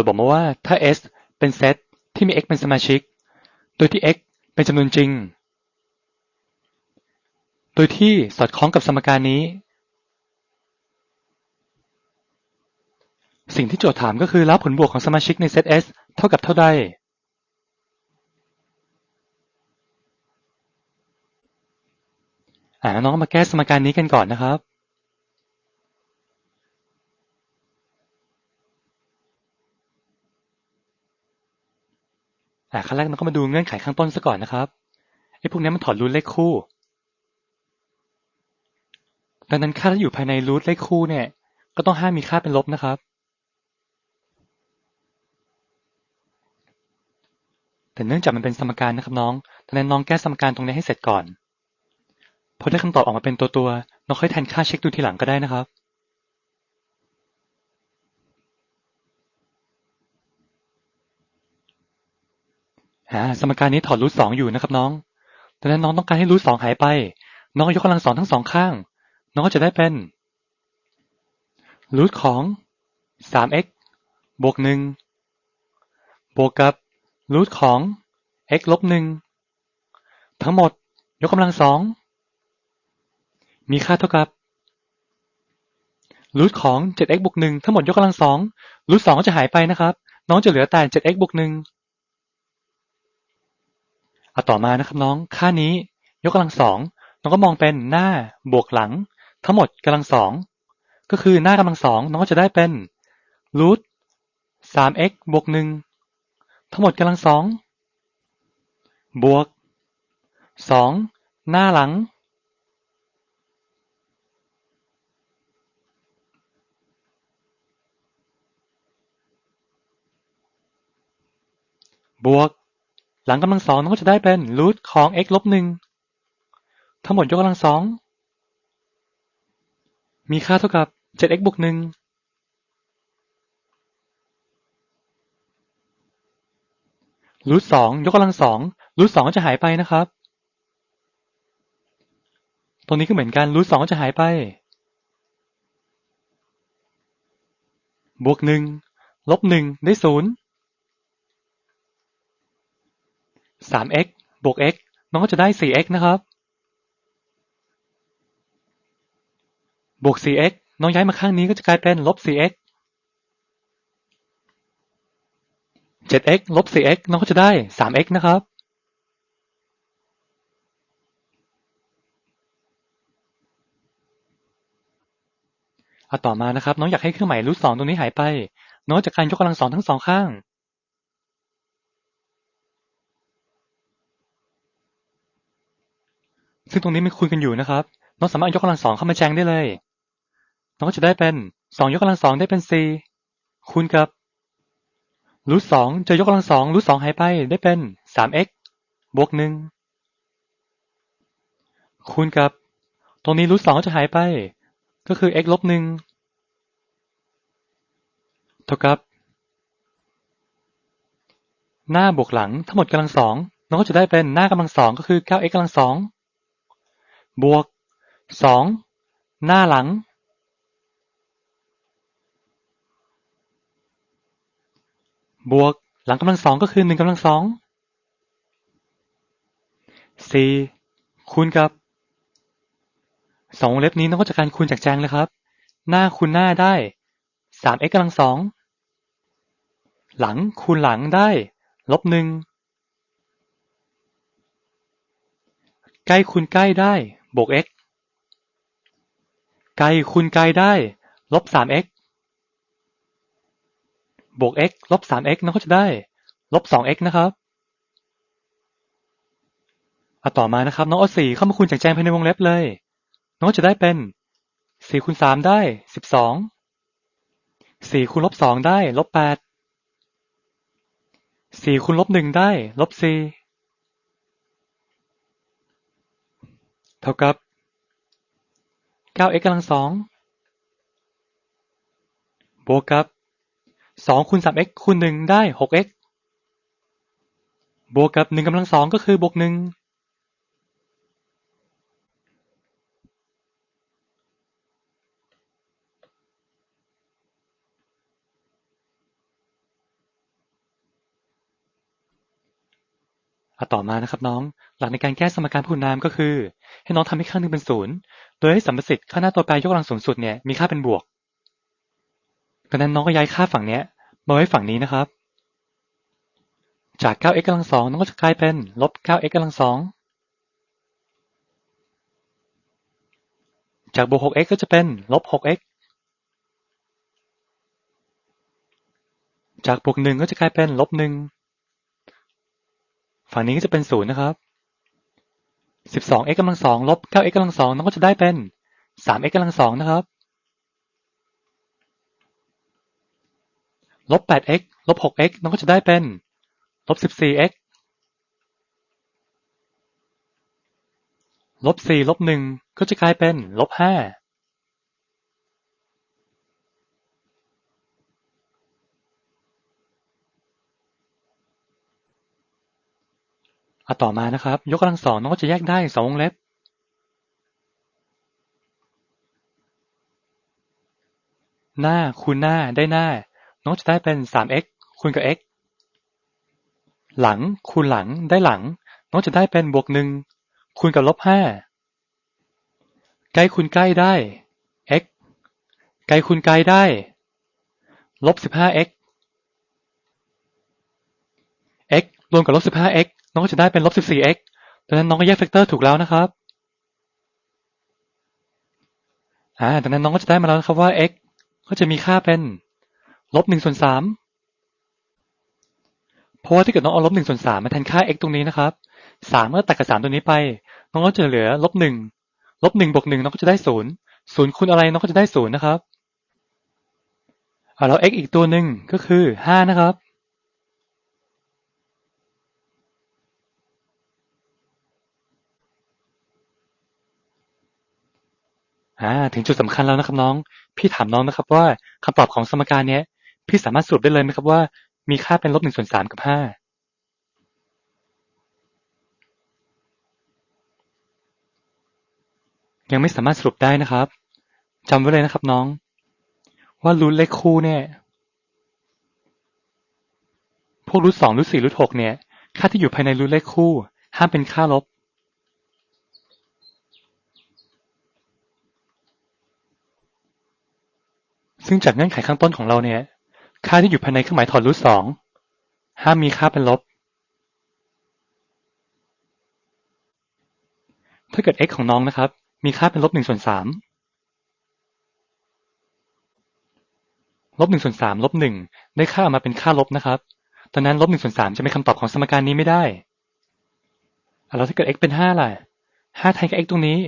ทย์บอกมาว่าถ้า S เป็นเซตที่มี x เป็นสมาชิก โดยที่ x เป็นจำนวนจริง โดยที่สอดคล้องกับสมการนี้ สิ่งที่โจทย์ถามก็คือแล้วผลบวกของสมาชิกในเซต S เท่ากับเท่าใด อ่าน้องมาแก้สมการนี้กันก่อนนะครับ อ่ขั้นแรกเราก็มาดูเงื่อนไขข้างต้นซะก่อนนะครับไอ้พวกนี้มันถอดรูทเลขคู่ ดังนั้นค่าที่อยู่ภายในรูทเลขคู่เนี่ย ก็ต้องห้ามมีค่าเป็นลบนะครับ แต่เนื่องจากมันเป็นสมการนะครับน้องดังนั้นน้องแก้สมการตรงนี้ให้เสร็จก่อนพอได้คำตอบออกมาเป็นตัวตัวน้องค่อยแทนค่าเช็คดูทีหลังก็ได้นะครับ อ่าสมการนี้ถอดรูทสองอยู่นะครับ น้องดังนั้นน้องต้องการให้รูทสองหายไป น้องยกกำลังสองทั้งสองข้าง น้องก็จะได้เป็นรูทของ 3x บวก1บวกกับรูทของ x ลบ1ทั้งหมดยกกำลังสองมีค่าเท่ากับรูทของ 7x บวก1ทั้งหมดยกกำลังสองรูทสองก็จะหายไปนะครับ น้องจะเหลือแต่ 7x บวก1 เอาต่อมานะครับน้อง ค่านี้ ยกกำลังสอง น้องก็มองเป็นหน้าบวกหลัง ทั้งหมดกำลังสอง ก็คือหน้ากำลังสอง น้องก็จะได้เป็นรูท 3x บวก1ทั้งหมดกำลังสอง บวก2หน้าหลัง บวก หลังกำลังสองน้องก็จะได้เป็นรูทของ x ลบหนึ่งทั้งหมดยกกำลังสองมีค่าเท่ากับ 7x บวกหนึ่งรูทสองยกกำลังสองรูทสองก็จะหายไปนะครับ ตรงนี้ก็เหมือนกันรูทสองก็จะหายไป บวกหนึ่งลบหนึ่งได้ศูนย์ 3x บวก x น้องก็จะได้ 4x นะครับ บวก 4x น้องย้ายมาข้างนี้ก็จะกลายเป็นลบ 4x 7x ลบ 4x น้องก็จะได้ 3x นะครับเอาต่อมานะครับ น้องอยากให้เครื่องหมายรูทสองตรงนี้หายไป น้องจากการยกกำลังสองทั้งสองข้าง ซึ่งตรงนี้มันคูณกันอยู่นะครับ น้องสามารถยกกำลังสองเข้ามาแจงได้เลย น้องก็จะได้เป็นสองยกกำลังสองได้เป็นสี่คูณกับรูทสองจะยกกำลังสองรูทสองหายไปได้เป็นสาม x บวกหนึ่งคูณกับ ตรงนี้รูทสองก็จะหายไป ก็คือ x ลบหนึ่งเท่ากับ หน้าบวกหลังทั้งหมดกำลังสองน้องก็จะได้เป็นหน้ากำลังสองก็คือ 9x กำลังสอง บวก สอง หน้าหลังบวก หลังกำลังสองก็คือหนึ่งกำลังสองสี่คูณกับสองเล็บนี้น้องก็จะการคูณจากแจงเลยครับ หน้าคูณหน้าได้สาม x กำลังสองหลังคูณหลังได้ลบหนึ่งใกล้คูณใกล้ได้ บวก x ไกลคูณไกลได้ ลบ 3x บวก x ลบ 3x น้องก็จะได้ ลบ 2x นะครับเอาต่อมานะครับ น้องเอา4เข้ามาคูณแจากแจงภายในวงเล็บเลย น้องก็จะได้เป็น 4คูณ3ได้ 12 4คูณลบ 2 ได้ ลบ 8 4คูณลบ 1 ได้ ลบ 4 เท่ากับ 9x กำลังสองบวกกับ2คูณ 3x คูณ1ได้ 6x บวกกับ1กำลังสองก็คือบวก1 อะต่อมานะครับน้อง หลักในการแก้สมการพูนนามก็คือ ให้น้องทำให้ข้างหนึ่งเป็นศูนย์โดยให้สัมประสิทธิ์ข้างหน้าตัวแปรยกกำลังสูงสุดเนี่ยมีค่าเป็นบวกดังนั้นน้องก็ย้ายค่าฝั่งเนี้ยมาไว้ฝั่งนี้นะครับ จาก 9x กำลังสองน้องก็จะกลายเป็นลบ 9x กำลังสองจากบวก 6x ก็จะเป็นลบ 6x จากบวกหนึ่งก็จะกลายเป็นลบหนึ่ง ฝั่งนี้ก็จะเป็นศูนย์นะครับ 12x กำลังสองลบ 9x กำลังสองน้องก็จะได้เป็น 3x กำลังสองนะครับลบ 8x ลบ 6x น้องก็จะได้เป็นลบ 14x ลบ4ลบ1ก็จะกลายเป็นลบ5 อะต่อมานะครับ ยกกำลังสองน้องก็จะแยกได้สองวงเล็บหน้าคูณหน้าได้หน้า น้องจะได้เป็น 3x คูณกับ x หลังคูณหลังได้หลัง น้องจะได้เป็นบวกหนึ่งคูณกับลบห้าใกล้คูณใกล้ได้ x ไกลคูณไกลได้ลบ 15x x รวมกับลบ 15x น้องก็จะได้เป็นลบ 14x ดังนั้นน้องก็แยกแฟกเตอร์ถูกแล้วนะครับ อ่า ดังนั้นน้องก็จะได้มาแล้วนะครับว่า x ก็จะมีค่าเป็นลบ1ส่วน3เพราะว่าถ้าเกิดน้องเอาลบ1ส่วน3มาแทนค่า x ตรงนี้นะครับ3เมื่อตัดกับ 3 ตัวนี้ไป น้องก็จะเหลือลบ1ลบ1บวก1น้องก็จะได้ 0 0คูณอะไรน้องก็จะได้ 0 นะครับอ่าแล้ว x อีกตัวหนึ่งก็คือ 5 นะครับ อ่าถึงจุดสำคัญแล้วนะครับน้อง พี่ถามน้องนะครับ ว่าคำตอบของสมการเนี้ย พี่สามารถสรุปได้เลยไหมครับว่า มีค่าเป็นลบหนึ่งส่วนสามกับห้ายังไม่สามารถสรุปได้นะครับจำไว้เลยนะครับน้อง ว่ารูทเลขคู่เนี่ย พวกรูทสองรูทสี่รูทหกเนี่ย ค่าที่อยู่ภายในรูทเลขคู่ ห้ามเป็นค่าลบ ซึ่งจากเงื่อนไขข้างต้นของเราเนี่ย ค่าที่อยู่ภายในเครื่องหมายถอดรูทสองห้ามมีค่าเป็นลบ ถ้าเกิด x ของน้องนะครับ มีค่าเป็นลบหนึ่งส่วนสามลบหนึ่งส่วนสามลบหนึ่งได้ค่าออกมาเป็นค่าลบนะครับดังนั้นลบหนึ่งส่วนสามจะเป็นคำตอบของสมการนี้ไม่ได้แล้วถ้าเกิด x เป็นห้าล่ะห้าแทนกับ x ตรงนี้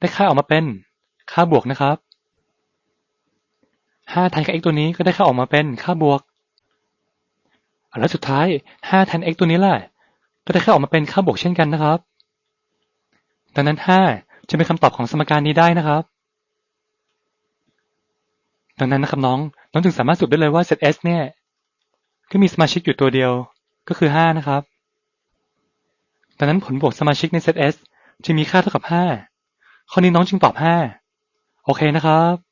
ได้ค่าออกมาเป็นค่าบวกนะครับ ห้าแทนกับ x ตัวนี้ก็ได้ค่าออกมาเป็นค่าบวก แล้วสุดท้ายห้าแทน x ตัวนี้ล่ะก็ได้ค่าออกมาเป็นค่าบวกเช่นกันนะครับ ดังนั้นห้าจะเป็นคำตอบของสมการนี้ได้นะครับ ดังนั้นนะครับน้อง น้องถึงสามารถสรุปได้เลยว่า set S เนี่ยก็มีสมาชิกอยู่ตัวเดียวก็คือห้านะครับ ดังนั้นผลบวกสมาชิกใน set S จะมีค่าเท่ากับห้าข้อนี้น้องจึงตอบห้าโอเคนะครับ